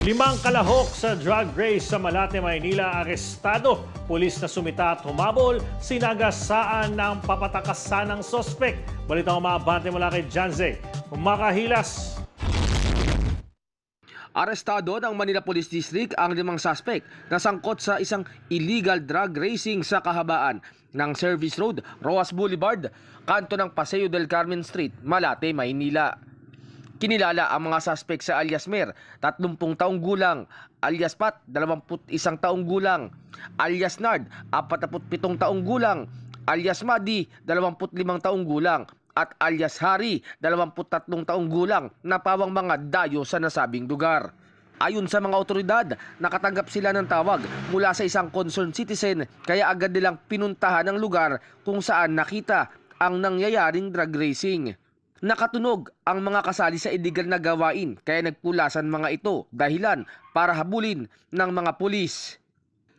Limang kalahok sa drug race sa Malate, Maynila, arestado. Pulis na sumita at humabol, sinagasaan ng papatakasan ng sospek. Balitang umabante mula kay Janze. Makahilas. Arestado ng Manila Police District ang limang suspect na sangkot sa isang illegal drug racing sa kahabaan ng Service Road, Roas Boulevard, kanto ng Paseo del Carmen Street, Malate, Maynila. Kinilala ang mga suspect sa alias Mer, 30 taong gulang, alias Pat, 21 taong gulang, alias Nard, 47 taong gulang, alias Madi, 25 taong gulang, at alias Hari, 23 taong gulang. Na pawang mga dayo sa nasabing lugar. Ayon sa mga otoridad, nakatanggap sila ng tawag mula sa isang concerned citizen kaya agad nilang pinuntahan ang lugar kung saan nakita ang nangyayaring drug racing. Nakatunog ang mga kasali sa illegal na gawain kaya nagpulasan mga ito dahilan para habulin ng mga pulis.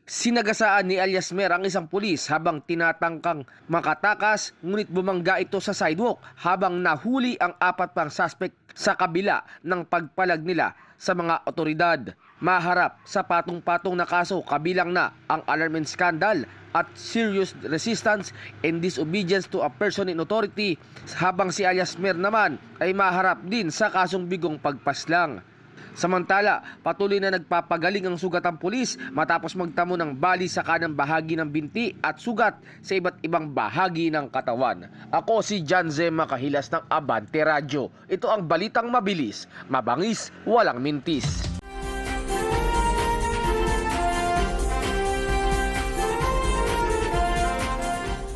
Sinagasaan ni alias Mer ang isang pulis habang tinatangkang makatakas ngunit bumangga ito sa sidewalk habang nahuli ang apat pang suspect sa kabila ng pagpalag nila sa mga otoridad. Maharap sa patong-patong na kaso kabilang na ang alarm and scandal at serious resistance and disobedience to a person in authority habang si alias Mer naman ay maharap din sa kasong bigong pagpaslang. Samantala, patuloy na nagpapagaling ang sugatang pulis matapos magtamo ng bali sa kanang bahagi ng binti at sugat sa iba't ibang bahagi ng katawan. Ako si John Zema Kahilas ng Abante Radio. Ito ang balitang mabilis, mabangis, walang mintis.